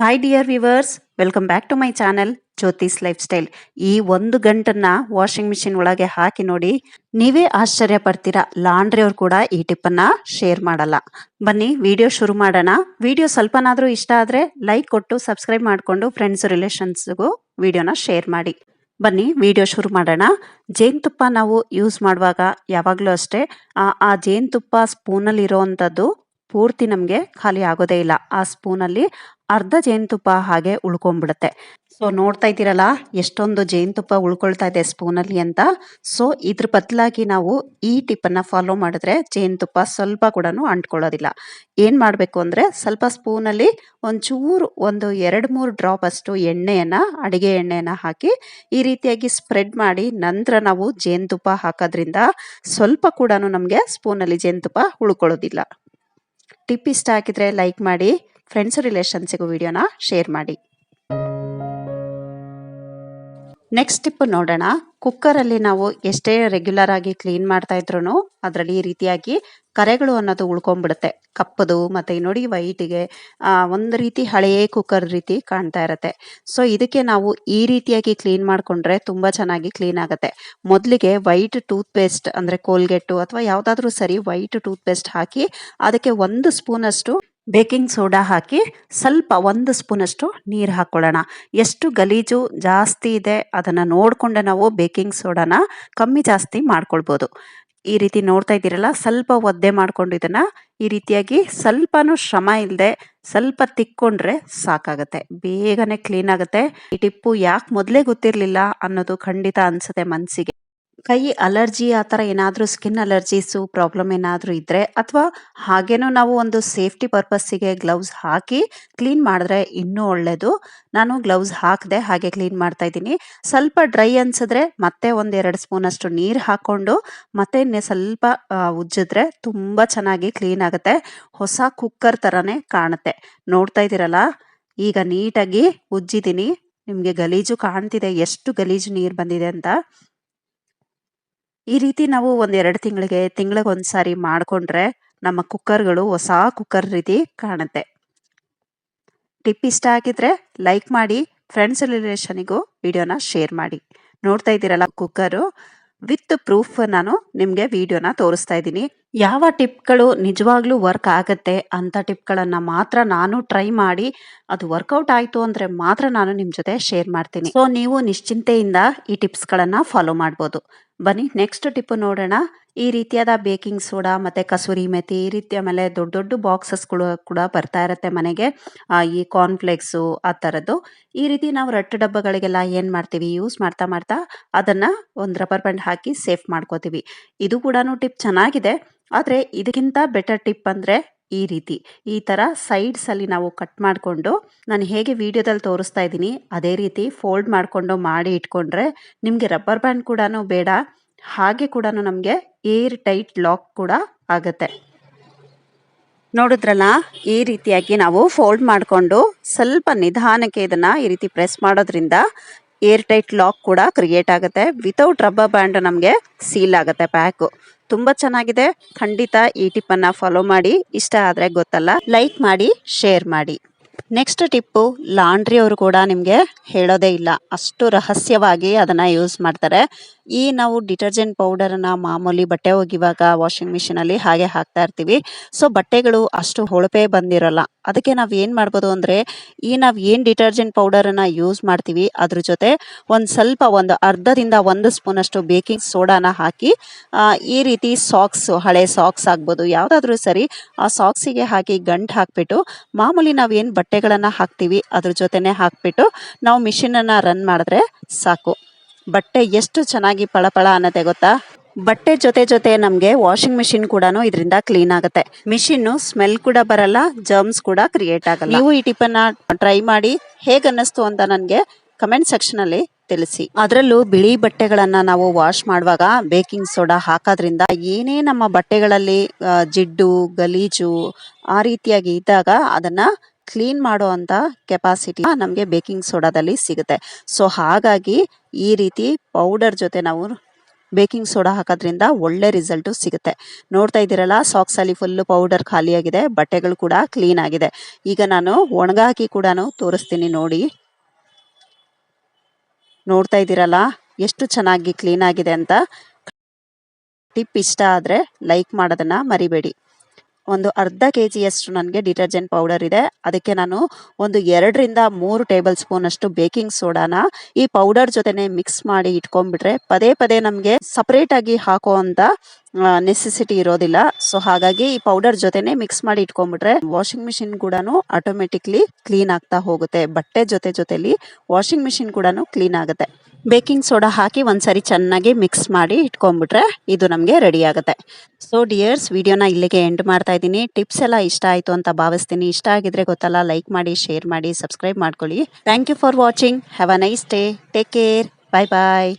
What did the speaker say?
Hi dear viewers welcome back to my channel Jyothi's lifestyle ಈ ಒಂದು ಗಂಟನ್ನ washing machine ಒಳಗೆ ಹಾಕಿ ನೋಡಿ, ನೀವೇ ಆಶ್ಚರ್ಯ ಪಡ್ತೀರಾ? ಲಾಂಡ್ರಿ ಅವ್ರು ಕೂಡ ಈ ಟಿಪ್ಪನ್ನ ಶೇರ್ ಮಾಡಲ್ಲ. ಬನ್ನಿ ವಿಡಿಯೋ ಶುರು ಮಾಡೋಣ. ವಿಡಿಯೋ ಸ್ವಲ್ಪನಾದರೂ ಇಷ್ಟ ಆದ್ರೆ ಲೈಕ್ ಕೊಟ್ಟು ಸಬ್ಸ್ಕ್ರೈಬ್ ಮಾಡಿಕೊಂಡು ಫ್ರೆಂಡ್ಸ್ ರಿಲೇಷನ್ಸ್ಗೂ ವಿಡಿಯೋನ ಶೇರ್ ಮಾಡಿ. ಬನ್ನಿ ವಿಡಿಯೋ ಶುರು ಮಾಡೋಣ. ಜೇನುತುಪ್ಪ ನಾವು ಯೂಸ್ ಮಾಡುವಾಗ ಯಾವಾಗಲೂ ಅಷ್ಟೇ, ಆ ಜೇನುತುಪ್ಪ ಸ್ಪೂನಲ್ಲಿ ಇರೋವಂಥದ್ದು ಪೂರ್ತಿ ನಮಗೆ ಖಾಲಿ ಆಗೋದೇ ಇಲ್ಲ. ಆ ಸ್ಪೂನಲ್ಲಿ ಅರ್ಧ ಜೇನುತುಪ್ಪ ಹಾಗೆ ಉಳ್ಕೊಂಡ್ಬಿಡುತ್ತೆ. ಸೊ ನೋಡ್ತಾ ಇದ್ದೀರಲ್ಲ, ಎಷ್ಟೊಂದು ಜೇನುತುಪ್ಪ ಉಳ್ಕೊಳ್ತಾ ಇದೆ ಸ್ಪೂನಲ್ಲಿ ಅಂತ. ಸೊ ಇದ್ರ ಬದಲಾಗಿ ನಾವು ಈ ಟಿಪ್ಪನ್ನು ಫಾಲೋ ಮಾಡಿದ್ರೆ ಜೇನುತುಪ್ಪ ಸ್ವಲ್ಪ ಕೂಡ ಅಂಟ್ಕೊಳ್ಳೋದಿಲ್ಲ. ಏನು ಮಾಡಬೇಕು ಅಂದರೆ, ಸ್ವಲ್ಪ ಸ್ಪೂನಲ್ಲಿ ಒಂಚೂರು, ಒಂದು ಎರಡು ಮೂರು ಡ್ರಾಪ್ ಅಷ್ಟು ಎಣ್ಣೆಯನ್ನು, ಅಡುಗೆ ಎಣ್ಣೆಯನ್ನು ಹಾಕಿ ಈ ರೀತಿಯಾಗಿ ಸ್ಪ್ರೆಡ್ ಮಾಡಿ ನಂತರ ನಾವು ಜೇನುತುಪ್ಪ ಹಾಕೋದ್ರಿಂದ ಸ್ವಲ್ಪ ಕೂಡ ನಮಗೆ ಸ್ಪೂನಲ್ಲಿ ಜೇನುತುಪ್ಪ ಉಳ್ಕೊಳ್ಳೋದಿಲ್ಲ. ಟಿಪ್ ಇಷ್ಟ ಆಗಿದ್ರೆ ಲೈಕ್ ಮಾಡಿ. ಫ್ರೆಂಡ್ಸ್ ರಿಲೇಷನ್ಸಿಗೂ ವಿಡಿಯೋನ ಶೇರ್ ಮಾಡಿ. ನೆಕ್ಸ್ಟ್ ಟಿಪ್ ನೋಡೋಣ. ಕುಕ್ಕರಲ್ಲಿ ನಾವು ಎಷ್ಟೇ ರೆಗ್ಯುಲರ್ ಆಗಿ ಕ್ಲೀನ್ ಮಾಡ್ತಾ ಇದ್ರು ಅದರಲ್ಲಿ ಈ ರೀತಿಯಾಗಿ ಕರೆಗಳು ಅನ್ನೋದು ಉಳ್ಕೊಂಡ್ಬಿಡುತ್ತೆ. ಕಪ್ಪದು ಮತ್ತೆ ನೋಡಿ ವೈಟಿಗೆ ಒಂದು ರೀತಿ ಹಳೆಯ ಕುಕ್ಕರ್ ರೀತಿ ಕಾಣ್ತಾ ಇರತ್ತೆ. ಸೊ ಇದಕ್ಕೆ ನಾವು ಈ ರೀತಿಯಾಗಿ ಕ್ಲೀನ್ ಮಾಡ್ಕೊಂಡ್ರೆ ತುಂಬಾ ಚೆನ್ನಾಗಿ ಕ್ಲೀನ್ ಆಗುತ್ತೆ. ಮೊದಲಿಗೆ ವೈಟ್ ಟೂತ್ ಪೇಸ್ಟ್ ಅಂದ್ರೆ ಕೋಲ್ಗೆಟ್ಟು ಅಥವಾ ಯಾವುದಾದ್ರೂ ಸರಿ ವೈಟ್ ಟೂತ್ ಪೇಸ್ಟ್ ಹಾಕಿ ಅದಕ್ಕೆ ಒಂದು ಸ್ಪೂನ್ ಅಷ್ಟು ಬೇಕಿಂಗ್ ಸೋಡಾ ಹಾಕಿ ಸ್ವಲ್ಪ ಒಂದು ಸ್ಪೂನಷ್ಟು ನೀರು ಹಾಕ್ಕೊಳ್ಳೋಣ ಎಷ್ಟು ಗಲೀಜು ಜಾಸ್ತಿ ಇದೆ ಅದನ್ನು ನೋಡಿಕೊಂಡು ನಾವು ಬೇಕಿಂಗ್ ಸೋಡಾನ ಕಮ್ಮಿ ಜಾಸ್ತಿ ಮಾಡ್ಕೊಳ್ಬೋದು. ಈ ರೀತಿ ನೋಡ್ತಾ ಇದ್ದೀರಲ್ಲ, ಸ್ವಲ್ಪ ಒದ್ದೆ ಮಾಡ್ಕೊಂಡು ಇದನ್ನು ಈ ರೀತಿಯಾಗಿ ಸ್ವಲ್ಪನೂ ಶ್ರಮ ಇಲ್ಲದೆ ಸ್ವಲ್ಪ ತಿಕ್ಕೊಂಡ್ರೆ ಸಾಕಾಗುತ್ತೆ, ಬೇಗನೆ ಕ್ಲೀನ್ ಆಗುತ್ತೆ. ಈ ಟಿಪ್ಪು ಯಾಕೆ ಮೊದಲೇ ಗೊತ್ತಿರಲಿಲ್ಲ ಅನ್ನೋದು ಖಂಡಿತ ಅನಿಸುತ್ತೆ ಮನಸ್ಸಿಗೆ ಕೈ ಅಲರ್ಜಿ ಆ ಥರ ಏನಾದರೂ ಸ್ಕಿನ್ ಅಲರ್ಜೀಸು ಪ್ರಾಬ್ಲಮ್ ಏನಾದರೂ ಇದ್ದರೆ ಅಥವಾ ಹಾಗೇನೂ ನಾವು ಒಂದು ಸೇಫ್ಟಿ ಪರ್ಪಸ್ಸಿಗೆ ಗ್ಲೌಸ್ ಹಾಕಿ ಕ್ಲೀನ್ ಮಾಡಿದ್ರೆ ಇನ್ನೂ ಒಳ್ಳೆಯದು ನಾನು ಗ್ಲೌಸ್ ಹಾಕದೆ ಹಾಗೆ ಕ್ಲೀನ್ ಮಾಡ್ತಾ ಇದ್ದೀನಿ. ಸ್ವಲ್ಪ ಡ್ರೈ ಅನ್ಸಿದ್ರೆ ಮತ್ತೆ ಒಂದೆರಡು ಸ್ಪೂನಷ್ಟು ನೀರು ಹಾಕ್ಕೊಂಡು ಮತ್ತೆ ಸ್ವಲ್ಪ ಉಜ್ಜಿದ್ರೆ ತುಂಬ ಚೆನ್ನಾಗಿ ಕ್ಲೀನ್ ಆಗುತ್ತೆ. ಹೊಸ ಕುಕ್ಕರ್ ಥರನೇ ಕಾಣುತ್ತೆ. ನೋಡ್ತಾ ಇದ್ದೀರಲ್ಲ? ಈಗ ನೀಟಾಗಿ ಉಜ್ಜಿದ್ದೀನಿ. ನಿಮಗೆ ಗಲೀಜು ಕಾಣ್ತಿದೆ. ಎಷ್ಟು ಗಲೀಜು ನೀರು ಬಂದಿದೆ ಅಂತ. ಈ ರೀತಿ ನಾವು ಒಂದ್ ಎರಡು ತಿಂಗಳಿಗೆ ತಿಂಗಳಿಗೆ ಒಂದ್ಸಾರಿ ಮಾಡ್ಕೊಂಡ್ರೆ ನಮ್ಮ ಕುಕ್ಕರ್ಗಳು ಹೊಸ ಕುಕ್ಕರ್ ರೀತಿ ಕಾಣುತ್ತೆ. ಟಿಪ್ ಇಷ್ಟ ಆಗಿದ್ರೆ ಲೈಕ್ ಮಾಡಿ, ಫ್ರೆಂಡ್ಸ್ ರಿಲೇಷನಿಗೂ ವಿಡಿಯೋನ ಶೇರ್ ಮಾಡಿ. ನೋಡ್ತಾ ಇದ್ದೀರಲ್ಲ ಕುಕ್ಕರು, ವಿತ್ ಪ್ರೂಫ್ ನಾನು ನಿಮಗೆ ವಿಡಿಯೋನ ತೋರಿಸ್ತಾ ಇದ್ದೀನಿ. ಯಾವ ಟಿಪ್ಗಳು ನಿಜವಾಗ್ಲೂ ವರ್ಕ್ ಆಗುತ್ತೆ ಅಂತ ಟಿಪ್ಗಳನ್ನು ಮಾತ್ರ ನಾನು ಟ್ರೈ ಮಾಡಿ ಅದು ವರ್ಕೌಟ್ ಆಯಿತು ಅಂದರೆ ಮಾತ್ರ ನಾನು ನಿಮ್ಮ ಜೊತೆ ಶೇರ್ ಮಾಡ್ತೀನಿ. ಸೊ ನೀವು ನಿಶ್ಚಿಂತೆಯಿಂದ ಈ ಟಿಪ್ಸ್ಗಳನ್ನು ಫಾಲೋ ಮಾಡ್ಬೋದು. ಬನ್ನಿ, ನೆಕ್ಸ್ಟ್ ಟಿಪ್ ನೋಡೋಣ. ಈ ರೀತಿಯಾದ ಬೇಕಿಂಗ್ ಸೋಡಾ ಮತ್ತೆ ಕಸೂರಿ ಮೆತಿ ಈ ರೀತಿಯ ಮೇಲೆ ದೊಡ್ಡ ದೊಡ್ಡ ಬಾಕ್ಸಸ್ಗಳು ಕೂಡ ಬರ್ತಾ ಇರುತ್ತೆ ಮನೆಗೆ. ಈ ಕಾರ್ನ್ಫ್ಲೆಕ್ಸು ಆ ಥರದ್ದು. ಈ ರೀತಿ ನಾವು ರಟ್ಟು ಡಬ್ಬಗಳಿಗೆಲ್ಲ ಏನು ಮಾಡ್ತೀವಿ? ಯೂಸ್ ಮಾಡ್ತಾ ಮಾಡ್ತಾ ಅದನ್ನು ಒಂದು ರಬ್ಬರ್ ಬ್ಯಾಂಡ್ ಹಾಕಿ ಸೇಫ್ ಮಾಡ್ಕೋತೀವಿ. ಇದು ಕೂಡ ಟಿಪ್ ಚೆನ್ನಾಗಿದೆ. ಆದರೆ ಇದಕ್ಕಿಂತ ಬೆಟರ್ ಟಿಪ್ ಅಂದರೆ ಈ ರೀತಿ. ಈ ಥರ ಸೈಡ್ಸಲ್ಲಿ ನಾವು ಕಟ್ ಮಾಡಿಕೊಂಡು ನಾನು ಹೇಗೆ ವಿಡಿಯೋದಲ್ಲಿ ತೋರಿಸ್ತಾ ಇದ್ದೀನಿ, ಅದೇ ರೀತಿ ಫೋಲ್ಡ್ ಮಾಡಿಕೊಂಡು ಮಾಡಿ ಇಟ್ಕೊಂಡ್ರೆ ನಿಮಗೆ ರಬ್ಬರ್ ಬ್ಯಾಂಡ್ ಕೂಡ ಬೇಡ, ಹಾಗೆ ಕೂಡ ನಮಗೆ ಏರ್ ಟೈಟ್ ಲಾಕ್ ಕೂಡ ಆಗುತ್ತೆ. ನೋಡಿದ್ರಲ್ಲ, ಈ ರೀತಿಯಾಗಿ ನಾವು ಫೋಲ್ಡ್ ಮಾಡಿಕೊಂಡು ಸ್ವಲ್ಪ ನಿಧಾನಕ್ಕೆ ಇದನ್ನು ಈ ರೀತಿ ಪ್ರೆಸ್ ಮಾಡೋದ್ರಿಂದ ಏರ್ ಟೈಟ್ ಲಾಕ್ ಕೂಡ ಕ್ರಿಯೇಟ್ ಆಗುತ್ತೆ. ವಿತೌಟ್ ರಬ್ಬರ್ ಬ್ಯಾಂಡ್ ನಮಗೆ ಸೀಲ್ ಆಗುತ್ತೆ ಪ್ಯಾಕು ತುಂಬ ಚೆನ್ನಾಗಿದೆ. ಖಂಡಿತ ಈ ಟಿಪ್ಪನ್ನು ಫಾಲೋ ಮಾಡಿ. ಇಷ್ಟ ಆದರೆ ಗೊತ್ತಲ್ಲ. ಲೈಕ್ ಮಾಡಿ ಶೇರ್ ಮಾಡಿ. ನೆಕ್ಸ್ಟ್ ಟಿಪ್ಪು ಲಾಂಡ್ರಿ ಅವರು ಕೂಡ ನಿಮಗೆ ಹೇಳೋದೇ ಇಲ್ಲ. ಅಷ್ಟು ರಹಸ್ಯವಾಗಿ ಅದನ್ನು ಯೂಸ್ ಮಾಡ್ತಾರೆ. ಈ ನಾವು ಡಿಟರ್ಜೆಂಟ್ ಪೌಡರನ್ನು ಮಾಮೂಲಿ ಬಟ್ಟೆ ಒಗಿವಾಗ ವಾಷಿಂಗ್ ಮಿಷಿನಲ್ಲಿ ಹಾಗೆ ಹಾಕ್ತಾ ಇರ್ತೀವಿ. ಸೊ, ಬಟ್ಟೆಗಳು ಅಷ್ಟು ಹೊಳಪೆ ಬಂದಿರಲ್ಲ. ಅದಕ್ಕೆ ನಾವು ಏನು ಮಾಡ್ಬೋದು ಅಂದರೆ, ಈ ನಾವು ಏನು ಡಿಟರ್ಜೆಂಟ್ ಪೌಡರನ್ನು ಯೂಸ್ ಮಾಡ್ತೀವಿ, ಅದ್ರ ಜೊತೆ ಒಂದು ಸ್ವಲ್ಪ ಒಂದು ಅರ್ಧದಿಂದ ಒಂದು ಸ್ಪೂನಷ್ಟು ಬೇಕಿಂಗ್ ಸೋಡಾನ ಹಾಕಿ ಈ ರೀತಿ ಸಾಕ್ಸ್, ಹಳೆ ಸಾಕ್ಸ್ ಆಗ್ಬೋದು, ಯಾವುದಾದ್ರೂ ಸರಿ ಆ ಸಾಕ್ಸಿಗೆ ಹಾಕಿ ಗಂಟು ಹಾಕ್ಬಿಟ್ಟು, ಮಾಮೂಲಿ ನಾವು ಏನು ಬಟ್ಟೆಗಳನ್ನು ಹಾಕ್ತೀವಿ, ಅದ್ರ ಜೊತೆನೆ ಹಾಕ್ಬಿಟ್ಟು, ನಾವು ಮಿಷಿನನ್ನು ರನ್ ಮಾಡಿದ್ರೆ ಸಾಕು. ಬಟ್ಟೆ ಎಷ್ಟು ಚೆನ್ನಾಗಿ ಪಳಪಳ ಅನ್ನತ್ತೆ ಗೊತ್ತಾ? ಬಟ್ಟೆ ಜೊತೆ ಜೊತೆ ನಮಗೆ ವಾಷಿಂಗ್ ಮಿಷಿನ್ ಕೂಡ ಇದರಿಂದ ಕ್ಲೀನ್ ಆಗುತ್ತೆ. ಮಿಷಿನ್ ಸ್ಮೆಲ್ ಕೂಡ ಬರಲ್ಲ ಜರ್ಮ್ಸ್ ಕೂಡ ಕ್ರಿಯೇಟ್ ಆಗಲ್ಲ. ನೀವು ಈ ಟಿಪ್ಪನ್ನ ಟ್ರೈ ಮಾಡಿ, ಹೇಗೆ ಅನ್ನಿಸ್ತು ಅಂತ ನನಗೆ ಕಮೆಂಟ್ ಸೆಕ್ಷನ್ ಅಲ್ಲಿ ತಿಳಿಸಿ. ಅದರಲ್ಲೂ ಬಿಳಿ ಬಟ್ಟೆಗಳನ್ನ ನಾವು ವಾಶ್ ಮಾಡುವಾಗ ಬೇಕಿಂಗ್ ಸೋಡಾ ಹಾಕೋದ್ರಿಂದ ಏನೇ ನಮ್ಮ ಬಟ್ಟೆಗಳಲ್ಲಿ ಜಿಡ್ಡು, ಗಲೀಜು ಆ ರೀತಿಯಾಗಿ ಇದ್ದಾಗ ಅದನ್ನ ಕ್ಲೀನ್ ಮಾಡೋ ಅಂತ ಕೆಪಾಸಿಟಿ ನಮಗೆ ಬೇಕಿಂಗ್ ಸೋಡಾದಲ್ಲಿ ಸಿಗುತ್ತೆ. ಸೊ ಹಾಗಾಗಿ ಈ ರೀತಿ ಪೌಡರ್ ಜೊತೆ ನಾವು ಬೇಕಿಂಗ್ ಸೋಡಾ ಹಾಕೋದ್ರಿಂದ ಒಳ್ಳೆ ರಿಸಲ್ಟು ಸಿಗುತ್ತೆ. ನೋಡ್ತಾ ಇದ್ದೀರಲ್ಲ ಸಾಕ್ಸಲ್ಲಿ ಫುಲ್ಲು ಪೌಡರ್ ಖಾಲಿಯಾಗಿದೆ, ಬಟ್ಟೆಗಳು ಕೂಡ ಕ್ಲೀನ್ ಆಗಿದೆ. ಈಗ ನಾನು ಒಣಗಾಕಿ ಕೂಡ ತೋರಿಸ್ತೀನಿ ನೋಡಿ. ನೋಡ್ತಾ ಇದ್ದೀರಲ್ಲ, ಎಷ್ಟು ಚೆನ್ನಾಗಿ ಕ್ಲೀನ್ ಆಗಿದೆ ಅಂತ. ಟಿಪ್ ಇಷ್ಟ ಆದರೆ ಲೈಕ್ ಮಾಡೋದನ್ನ ಮರಿಬೇಡಿ. ಒಂದು ಅರ್ಧ ಕೆ ಜಿಯಷ್ಟು ನನಗೆ ಡಿಟರ್ಜೆಂಟ್ ಪೌಡರ್ ಇದೆ. ಅದಕ್ಕೆ ನಾನು ಒಂದು ಎರಡರಿಂದ ಮೂರು ಟೇಬಲ್ ಸ್ಪೂನ್ ಅಷ್ಟು ಬೇಕಿಂಗ್ ಸೋಡಾನ ಈ ಪೌಡರ್ ಜೊತೆನೆ ಮಿಕ್ಸ್ ಮಾಡಿ ಇಟ್ಕೊಂಡ್ಬಿಟ್ರೆ ಪದೇ ಪದೇ ನಮಗೆ ಸಪರೇಟ್ ಆಗಿ ಹಾಕೋ ಅಂತ ನೆಸೆಸಿಟಿ ಇರೋದಿಲ್ಲ. ಸೊ ಹಾಗಾಗಿ ಈ ಪೌಡರ್ ಜೊತೆನೆ ಮಿಕ್ಸ್ ಮಾಡಿ ಇಟ್ಕೊಂಡ್ಬಿಟ್ರೆ ವಾಷಿಂಗ್ ಮಿಷಿನ್ ಕೂಡ ಆಟೋಮೆಟಿಕ್ಲಿ ಕ್ಲೀನ್ ಆಗ್ತಾ ಹೋಗುತ್ತೆ. ಬಟ್ಟೆ ಜೊತೆ ಜೊತೆಲಿ ವಾಷಿಂಗ್ ಮಿಷಿನ್ ಕೂಡ ಕ್ಲೀನ್ ಆಗುತ್ತೆ. ಬೇಕಿಂಗ್ ಸೋಡಾ ಹಾಕಿ ಒಂದ್ಸರಿ ಚೆನ್ನಾಗಿ ಮಿಕ್ಸ್ ಮಾಡಿ ಇಟ್ಕೊಂಡ್ಬಿಟ್ರೆ ಇದು ನಮಗೆ ರೆಡಿ ಆಗುತ್ತೆ. ಸೊ ಡಿಯರ್ಸ್ ವಿಡಿಯೋನ ಇಲ್ಲಿಗೆ ಎಂಡ್ ಮಾಡ್ತಾ ಇದ್ದೀನಿ. ಟಿಪ್ಸ್ ಎಲ್ಲ ಇಷ್ಟ ಆಯಿತು ಅಂತ ಭಾವಿಸ್ತೀನಿ. ಇಷ್ಟ ಆಗಿದ್ರೆ ಗೊತ್ತಲ್ಲ ಲೈಕ್ ಮಾಡಿ ಶೇರ್ ಮಾಡಿ ಸಬ್ಸ್ಕ್ರೈಬ್ ಮಾಡ್ಕೊಳ್ಳಿ. Thank you for watching have a nice day take care bye bye